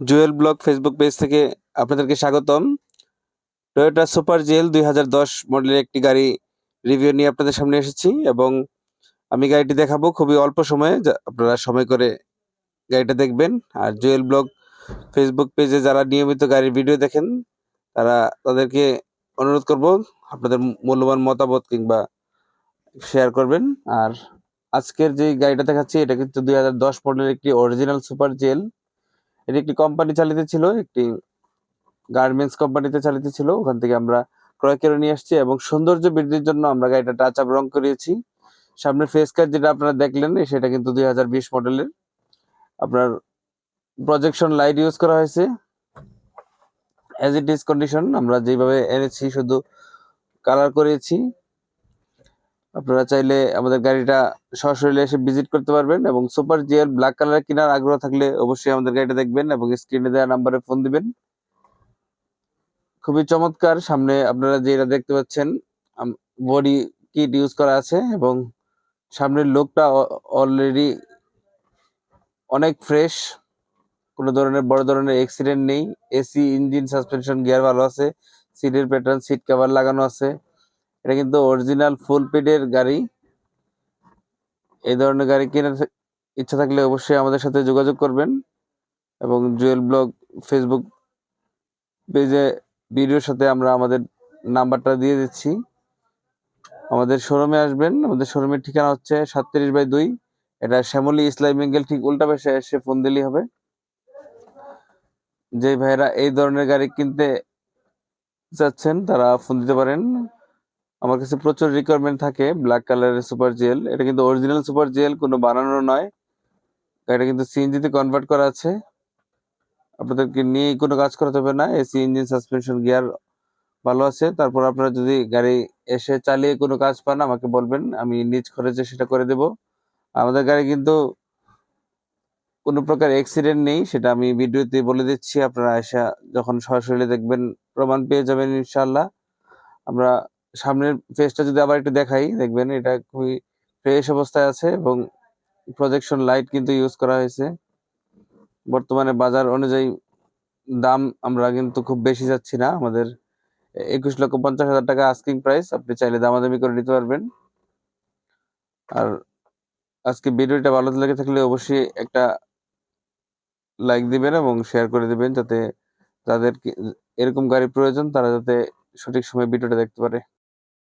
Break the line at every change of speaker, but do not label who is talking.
Jewel blog Facebook page থেকে আপনাদেরকে স্বাগতম। টয়োটা সুপার জেল দুই হাজার দশ মডেলের একটি গাড়ি রিভিউ নিয়ে আপনাদের সামনে এসেছি এবং আমি গাড়িটি দেখাবো খুবই অল্প সময়ে আপনারা সময় করে গাড়িটা দেখবেন। আর জুয়েল ব্লগ ফেসবুক পেজে যারা নিয়মিত গাড়ির ভিডিও দেখেন, তারা তাদেরকে অনুরোধ করব আপনাদের মূল্যবান মতামত কিংবা শেয়ার করবেন। আর আজকের যে গাড়িটা দেখাচ্ছি, এটা কিন্তু দুই হাজার দশ মডেলের একটি অরিজিনাল সুপার জেল এটি একটি কোম্পানি চালিত ছিল, একটি গার্মেন্টস কোম্পানিতে চালিত ছিল। ওখান থেকে আমরা ক্রয় করে নিয়ে আসছি এবং সৌন্দর্য বৃদ্ধির জন্য আমরা গাড়িটা টাচ আপ রং করিয়েছি। সামনের ফেস কাট যেটা আপনারা দেখলেন, সেটা কিন্তু দুই হাজার বিশ মডেলের। আপনার প্রজেকশন লাইট ইউজ করা হয়েছে। অ্যাজ ইট ইজ কন্ডিশন আমরা যেভাবে এনেছি, শুধু কালার করিয়েছি আপনারা চাইলে আমাদের গাড়িটা সরাসরি এসে ভিজিট করতে পারবেন এবং সুপার জিএল ব্ল্যাক কালার কেনার আগ্রহ থাকলে অবশ্যই আমাদের গাড়িটা দেখবেন এবং স্ক্রিনে দেওয়া নাম্বারে ফোন দিবেন। খুবই চমৎকার, সামনে আপনারা যেটা দেখতে পাচ্ছেন বডি কিট ইউজ করা আছে এবং সামনের লোকটা অলরেডি অনেক ফ্রেশ কোনো ধরনের বড় ধরনের অ্যাক্সিডেন্ট নেই এসি ইঞ্জিন সাসপেনশন গিয়ার ভালো আছে সিটের প্যাটার্ন সিট কভার লাগানো আছে। এটা কিন্তু অরিজিনাল ফুল পেডের গাড়ি। এই ধরনের গাড়ি কেনার ইচ্ছা থাকলে অবশ্যই আমাদের সাথে যোগাযোগ করবেন এবং জুয়েল ব্লগ ফেসবুক পেজে ভিডিওর সাথে আমরা আমাদের নাম্বারটা দিয়ে দিচ্ছি। আমাদের শোরুমে আসবেন। আমাদের শোরুমের ঠিকানা হচ্ছে সাতত্রিশ বাই দুই। এটা শ্যামলী ইসলাম বেঙ্গল ঠিক উল্টা পাশে এসে ফোন দিলেই হবে। যে ভাইরা এই ধরনের গাড়ি কিনতে চাচ্ছেন, তারা ফোন দিতে পারেন। আমার কাছে প্রচুর রিকোয়ারমেন্ট থাকে ব্ল্যাক কালারের সুপার জেল এটা কিন্তু অরিজিনাল সুপার জেল কোনো বানানো নয়। এটা কিন্তু সিএনজিতে কনভার্ট করা আছে। আপনাদেরকে নিয়ে কোনো কাজ করতে হবে না। এসি ইঞ্জিন সাসপেনশন গিয়ার ভালো আছে। তারপর আপনারা যদি গাড়ি এসে চালিয়ে কোনো কাজ পান, আমাকে বলবেন। আমি নিজ খরচে সেটা করে দেব। আমাদের গাড়ি কিন্তু কোনো প্রকার অ্যাক্সিডেন্ট নেই, সেটা আমি ভিডিওতে বলে দিচ্ছি। আপনারা এসে যখন সরাসরি দেখবেন, প্রমাণ পেয়ে যাবেন ইনশাল্লাহ আমরা সামনের ফেসটা যদি আবার একটু দেখাই, দেখবেন এটা খুবই ফ্রেশ অবস্থায় আছে এবং প্রজেকশন লাইট কিন্তু ইউজ করা হয়েছে। বর্তমানে বাজার অনুযায়ী দাম আমরা কিন্তু খুব বেশি যাচ্ছি না। আমাদের একুশ লক্ষ পঞ্চাশ হাজার টাকা আস্কিং প্রাইস আপনি চাইলে দামাদামি করে নিতে পারবেন। আর আজকে ভিডিওটা ভালো লেগে থাকলে অবশ্যই একটা লাইক দিবেন এবং শেয়ার করে দিবেন যাতে যাদের এরকম গাড়ি প্রয়োজন, তারা যাতে সঠিক সময় ভিডিওটা দেখতে পারে।